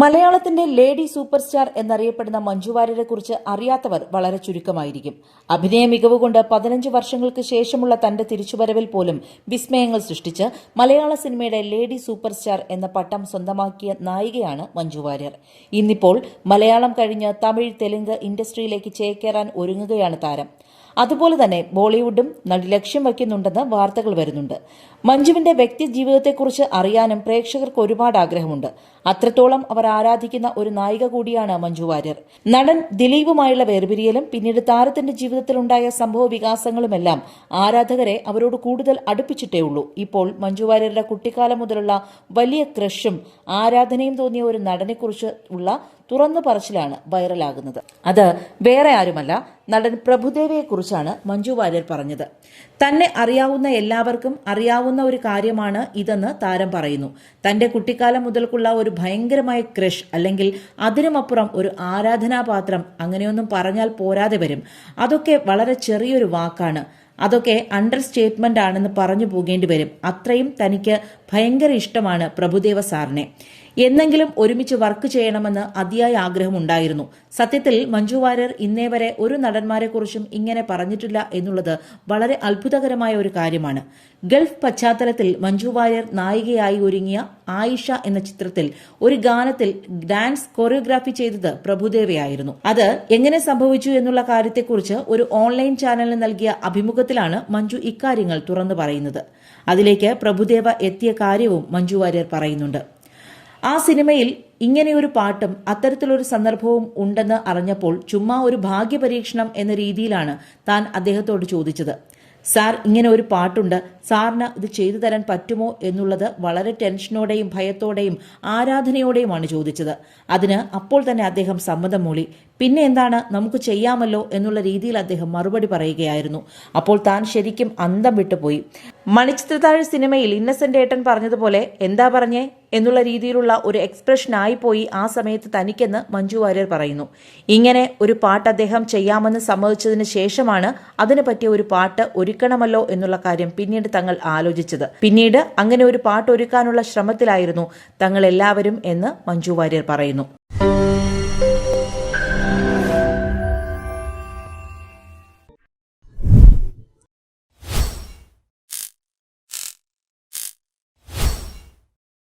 മലയാളത്തിന്റെ lady super star എന്നറിയപ്പെടുന്ന മഞ്ജു വാര്യരെ കുറിച്ച് അറിയാത്തവർ വളരെ ചുരുക്കമായിരിക്കും. അഭിനയ മികവ് കൊണ്ട് പതിനഞ്ച് വർഷങ്ങൾക്ക് ശേഷമുള്ള തന്റെ തിരിച്ചുവരവിൽ പോലും വിസ്മയങ്ങൾ സൃഷ്ടിച്ച് മലയാള സിനിമയുടെ ലേഡി സൂപ്പർ സ്റ്റാർ എന്ന പട്ടം സ്വന്തമാക്കിയ നായികയാണ് മഞ്ജു വാര്യർ. ഇന്നിപ്പോൾ മലയാളം കഴിഞ്ഞ് തമിഴ് തെലുങ്ക് ഇൻഡസ്ട്രിയിലേക്ക് ചേക്കേറാൻ ഒരുങ്ങുകയാണ് താരം. അതുപോലെ തന്നെ ബോളിവുഡും നടി ലക്ഷ്യം വയ്ക്കുന്നുണ്ടെന്ന് വാർത്തകൾ വരുന്നുണ്ട്. മഞ്ജുവിന്റെ വ്യക്തി ജീവിതത്തെക്കുറിച്ച് അറിയാനും പ്രേക്ഷകർക്ക് ഒരുപാട് ആഗ്രഹമുണ്ട്. അത്രത്തോളം അവർ ആരാധിക്കുന്ന ഒരു നായിക കൂടിയാണ് മഞ്ജു വാര്യർ. നടൻ ദിലീപുമായുള്ള വേർപിരിയലും പിന്നീട് താരത്തിന്റെ ജീവിതത്തിലുണ്ടായ സംഭവ വികാസങ്ങളുമെല്ലാം ആരാധകരെ അവരോട് കൂടുതൽ അടുപ്പിച്ചിട്ടേ ഉള്ളൂ. ഇപ്പോൾ മഞ്ജു വാര്യരുടെ കുട്ടിക്കാലം മുതലുള്ള വലിയ ക്രഷും ആരാധനയും തോന്നിയ ഒരു നടനെക്കുറിച്ച് ഉള്ള തുറന്നു പറച്ചിലാണ് വൈറലാകുന്നത്. അത് വേറെ ആരുമല്ല നടൻ പ്രഭുദേവയെക്കുറിച്ചാണ് മഞ്ജു വാര്യർ പറഞ്ഞത്. തന്നെ അറിയാവുന്ന എല്ലാവർക്കും അറിയാവുന്ന ഒരു കാര്യമാണ് ഇതെന്ന് താരം പറയുന്നു. തന്റെ കുട്ടിക്കാലം മുതൽക്കുള്ള ഒരു ഭയങ്കരമായ ക്രഷ് അല്ലെങ്കിൽ അതിനുമപ്പുറം ഒരു ആരാധനാപാത്രം അങ്ങനെയൊന്നും പറഞ്ഞാൽ പോരാതെ വരും. അതൊക്കെ വളരെ ചെറിയൊരു വാക്കാണ്. അതൊക്കെ അണ്ടർ സ്റ്റേറ്റ്മെന്റ് ആണെന്ന് പറഞ്ഞു പോകേണ്ടി വരും. അത്രയും തനിക്ക് ഭയങ്കര ഇഷ്ടമാണ് പ്രഭുദേവ സാറിനെ. എന്നെങ്കിലും ഒരുമിച്ച് വർക്ക് ചെയ്യണമെന്ന് അതിയായ ആഗ്രഹമുണ്ടായിരുന്നു സത്യത്തിൽ മഞ്ജു വാര്യർ ഇന്നേ വരെ ഒരു നടന്മാരെക്കുറിച്ചും ഇങ്ങനെ പറഞ്ഞിട്ടില്ല എന്നുള്ളത് വളരെ അത്ഭുതകരമായ ഒരു കാര്യമാണ്. ഗൾഫ് പശ്ചാത്തലത്തിൽ മഞ്ജു വാര്യർ നായികയായി ഒരുങ്ങിയ ആയിഷ എന്ന ചിത്രത്തിൽ ഒരു ഗാനത്തിൽ ഡാൻസ് കൊറിയോഗ്രാഫി ചെയ്തത് പ്രഭുദേവയായിരുന്നു. അത് എങ്ങനെ സംഭവിച്ചു എന്നുള്ള കാര്യത്തെക്കുറിച്ച് ഒരു ഓൺലൈൻ ചാനലിന് നൽകിയ അഭിമുഖത്തിലാണ് മഞ്ജു ഇക്കാര്യങ്ങൾ തുറന്നു പറയുന്നത്. അതിലേക്ക് പ്രഭുദേവ എത്തിയ കാര്യവും മഞ്ജു വാര്യർ പറയുന്നുണ്ട്. ആ സിനിമയിൽ ഇങ്ങനെയൊരു പാട്ടും അത്തരത്തിലൊരു സന്ദർഭവും ഉണ്ടെന്ന് അറിഞ്ഞപ്പോൾ ചുമ്മാ ഒരു ഭാഗ്യപരീക്ഷണം എന്ന രീതിയിലാണ് താൻ അദ്ദേഹത്തോട് ചോദിച്ചത്. സാർ ഇങ്ങനെ ഒരു പാട്ടുണ്ട്. സാറിന് ഇത് ചെയ്തു തരാൻ പറ്റുമോ എന്നുള്ളത് വളരെ ടെൻഷനോടെയും ഭയത്തോടെയും ആരാധനയോടെയുമാണ് ചോദിച്ചത്. അതിന് അപ്പോൾ തന്നെ അദ്ദേഹം സമ്മതം മൂളി. പിന്നെ എന്താണ്? നമുക്ക് ചെയ്യാമല്ലോ എന്നുള്ള രീതിയിൽ അദ്ദേഹം മറുപടി പറയുകയായിരുന്നു. അപ്പോൾ താൻ ശരിക്കും അന്തം വിട്ടുപോയി. മണിച്ചിത്രത്താഴ് സിനിമയിൽ ഇന്നസെന്റ് ഏട്ടൻ പറഞ്ഞതുപോലെ എന്താ പറഞ്ഞേ? എന്നുള്ള രീതിയിലുള്ള ഒരു എക്സ്പ്രഷൻ ആയിപ്പോയി ആ സമയത്ത് തനിക്കെന്ന് മഞ്ജു വാര്യർ പറയുന്നു. ഇങ്ങനെ ഒരു പാട്ട് അദ്ദേഹം ചെയ്യാമെന്ന് സമ്മതിച്ചതിന് ശേഷമാണ് അതിനു പറ്റിയ ഒരു പാട്ട് ഒരുക്കണമല്ലോ എന്നുള്ള കാര്യം പിന്നീട് തങ്ങൾ ആലോചിച്ചത്. പിന്നീട് അങ്ങനെ ഒരു പാട്ട് ഒരുക്കാനുള്ള ശ്രമത്തിലായിരുന്നു തങ്ങൾ എല്ലാവരും എന്ന് മഞ്ജു വാര്യർ പറയുന്നു.